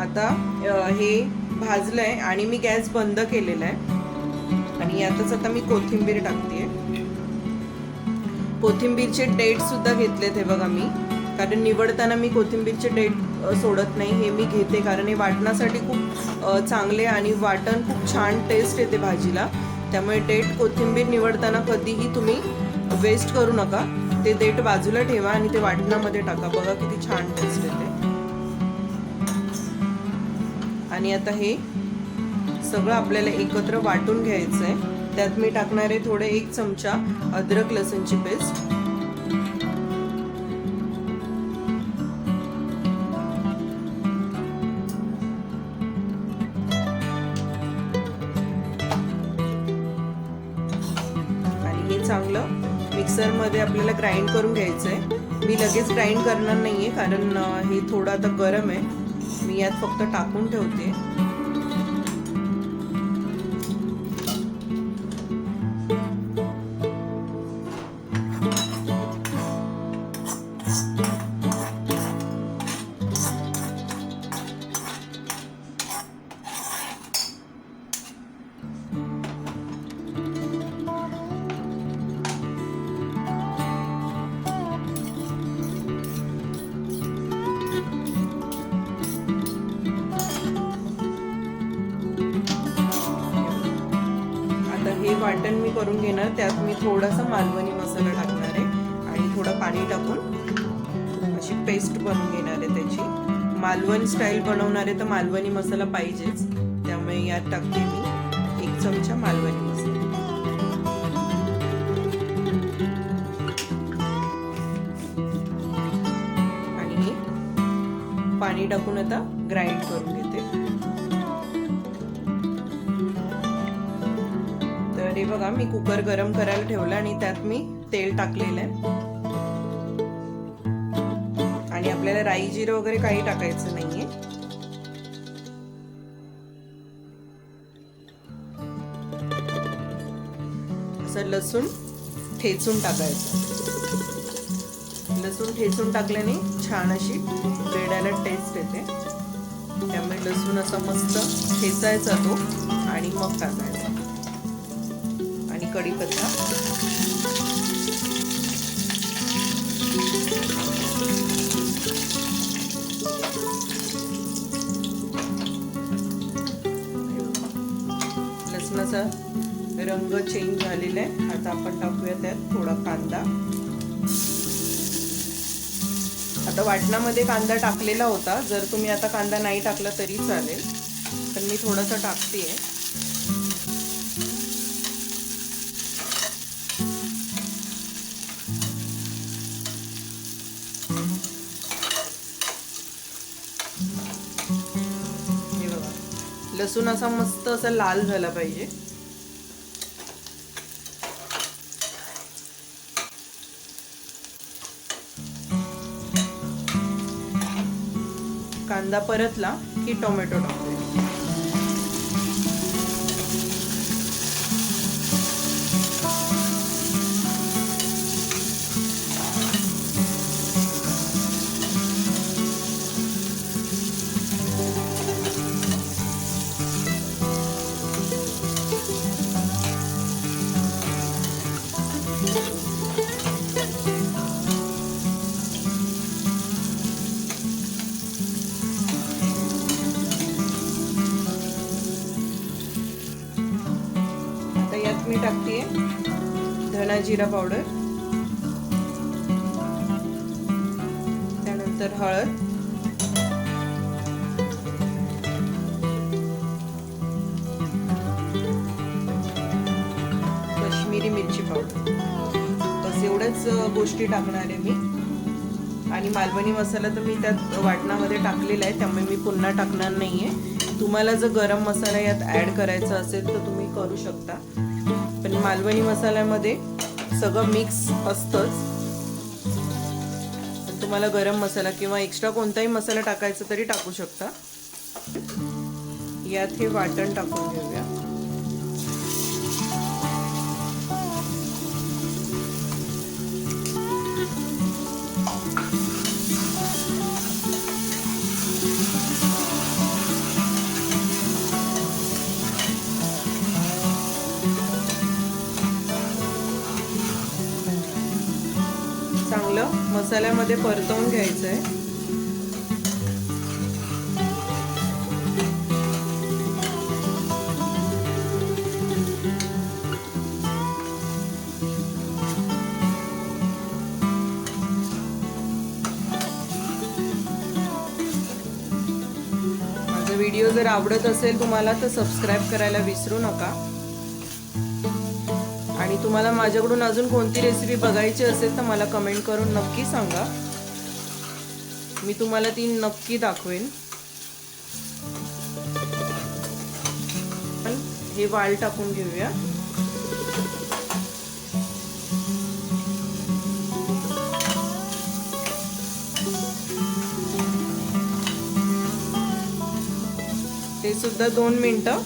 आता हे भाजलं आहे आणि मी गॅस बंद केलेला आहे आणि यातच आता मी कोथिंबीर टाकते कोथिंबीरचे डेट सुद्धा घेतलेत हे बघा मी. कारण निवडताना मी कोथिंबीरचे डेट सोडत नाही हे मी घेते. कारण हे वाटण्यासाठी खूप चांगले आणि वाटण खूप छान टेस्ट येते भाजीला. त्यामुळे डेट कोथिंबीर निवडताना कधीही तुम्ही वेस्ट करू नका. ते डेट बाजूला ठेवा आणि ते वाटणामध्ये टाका. बघा किती छान टेस्ट येते. आणि आता हे सगळं आपल्याला एकत्र वाटून घ्यायचं आहे त्यात मी टाकणार आहे थोडे एक चमचा अद्रक लसूणची पेस्ट. आणि हे चांगलं मिक्सरमध्ये आपल्याला ग्राइंड करून घ्यायचं आहे मी लगेच ग्राइंड करणार नाही आहे कारण हे थोडं आता गरम आहे. मी यात फक्त टाकून ठेवते. वाटण मी करून घेणार त्यात मी थोडासा मालवणी मसाला टाकणार आहे आणि थोडं पाणी टाकून अशी पेस्ट बनवून घेणार आहे त्याची. मालवण स्टाईल बनवणार आहे तर मालवणी मसाला पाहिजेच. त्यामुळे यात टाकते मी एक चमचा मालवणी मसाला. आणि पाणी टाकून आता ग्राइंड करून घेते. बघा मी कुकर गरम करायला ठेवला आणि त्यात मी तेल टाकलेलं आहे. आणि आपल्याला राई जिरं वगैरे काही टाकायचं नाहीये. असं लसूण ठेचून टाकायचं. लसूण ठेचून टाकल्याने छान अशी बेडाला टेस्ट येते. त्यामुळे लसूण असा मस्त ठेचायचा तो आणि मग टाकायचा. कढीपत्ता. लसणाचा रंग चेंज झालेला आहे. आता आपण टाकूया त्यात थोडा कांदा. आता वाटणामध्ये कांदा टाकलेला होता. जर तुम्ही आता कांदा नाही टाकला तरी चालेल. पण मी थोडासा टाकते आहे बघा लसूण असा मस्त असा लाल झाला पाहिजे. कांदा परतला की टोमॅटो टाकतो जिरा पावडर त्यानंतर हळद. काश्मीरी मिरची पावडर बस एवढ्याच गोष्टी टाकणार आहे मी. आणि मालवणी मसाला तर मी त्यात वाटणामध्ये टाकलेला आहे त्यामुळे मी पुन्हा टाकणार नाही आहे तुम्हाला जर गरम मसाला यात ॲड करायचा असेल तर तुम्ही करू शकता. पण मालवणी मसाल्यामध्ये सगळं मिक्स असतंच. तुम्हाला गरम मसाला किंवा एक्स्ट्रा कोणताही मसाला टाकायचा तरी टाकू शकता. यात हे वाटण टाकून घेऊया मसाल्यामध्ये परतवून घ्यायचं आहे व्हिडिओ जर आवडत असेल तुम्हाला तर सबस्क्राईब करायला विसरू नका. आणि तुम्हाला माझ्याकडून अजून कोणती रेसिपी बघायची असेल तर मला कमेंट करून नक्की सांगा. मी तुम्हाला ती नक्की दाखवेन. हे वाल टाकून घेऊया. ते सुद्धा दोन मिनटं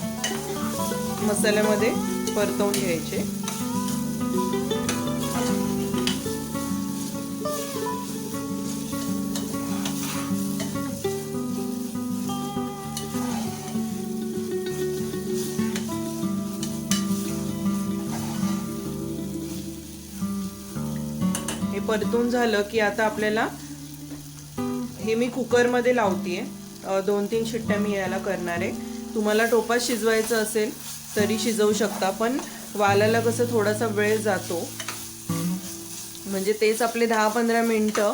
मसाल्यामध्ये परतवून घ्यायचे. हे परतून झालं की आता आपल्याला हे मी कुकरमध्ये लावतीये. दोन तीन शिट्ट्या मी याला करणार आहे. तुम्हाला टोपात शिजवायचं असेल तरी शिजवू शकता पण वालाला कसं थोडासा वेळ जातो. म्हणजे तेच आपले दहा पंधरा मिनटं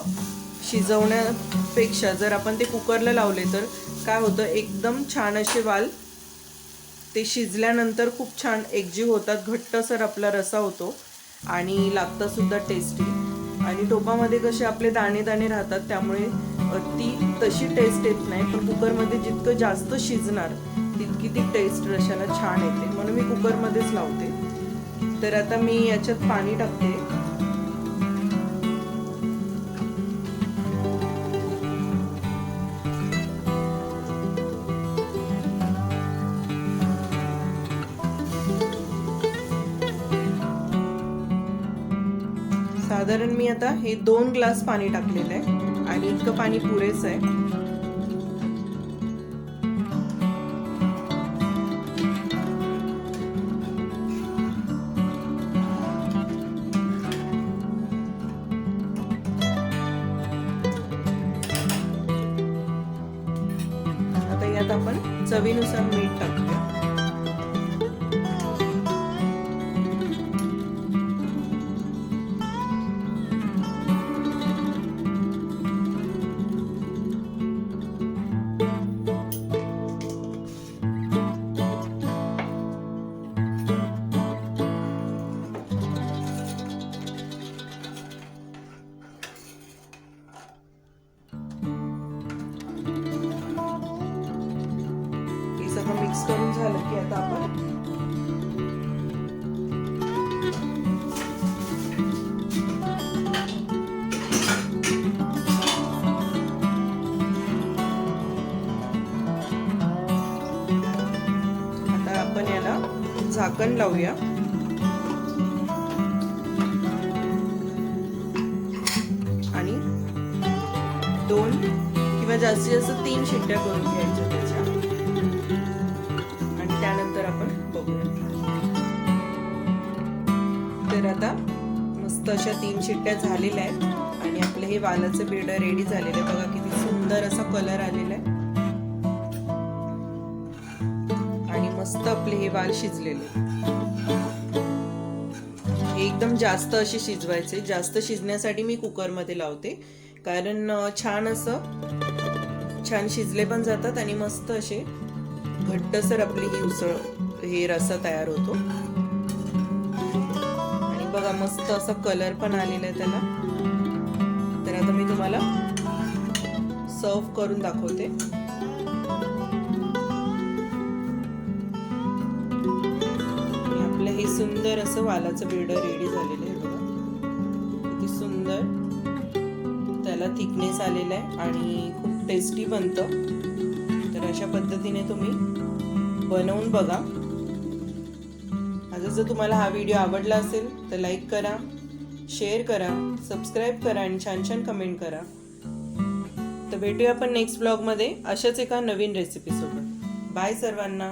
शिजवण्यापेक्षा जर आपण ते कुकरला लावले तर काय होतं एकदम छान असे वाल ते शिजल्यानंतर खूप छान एकजीव होतात घट्टसर आपला रसा होतो आणि लागतासुद्धा टेस्टी आणि टोपामध्ये कसे आपले दाणे दाणे राहतात त्यामुळे ती तशी टेस्ट येत नाही पण कुकरमध्ये जितकं जास्त शिजणार तितकी ती टेस्ट रशाला छान येते. म्हणून मी कुकरमध्येच लावते. तर आता मी याच्यात पाणी टाकते. साधारण मी आता हे दोन ग्लास पाणी टाकलेलं आहे आणि इतकं पाणी पुरेसं आहे. आता आपण चवीनुसार मीठ टाकूया झालं की आता आपण आपण याला झाकण लावूया. आणि दोन किंवा जास्तीत जास्त तीन शिट्ट्या करून घ्या मस्त अशा तीन शिट्ट्या झालेल्या आहेत. आणि आपलं हे वालाचं बेड रेडी झालेलं आहे. बघा किती सुंदर असा कलर आलेला आहे. आणि मस्त आपले हे वाल शिजलेले एकदम जास्त असे शिजवायचे जास्त शिजण्यासाठी मी कुकरमध्ये लावते. कारण छान असं छान शिजले पण जातात आणि मस्त असे घट्टसर आपली ही उसळ हे रसा तयार होतो. बघा मस्त असा कलर पण आलेला आहे त्याला. तर आता मी तुम्हाला सर्व करून दाखवते. आणि आपलं हे सुंदर असं वालाचं बेड रेडी झालेलं आहे बघा. किती सुंदर. त्याला थिकनेस आलेला आहे आणि खूप टेस्टी बनतं. तर अशा पद्धतीने तुम्ही बनवून बघा. जर तुम्हाला हा व्हिडिओ आवडला असेल तर लाईक करा शेअर करा सबस्क्राईब करा आणि छान छान कमेंट करा. तर भेटूया आपण नेक्स्ट ब्लॉगमध्ये अशाच एका नवीन रेसिपीसोबत बाय सर्वांना.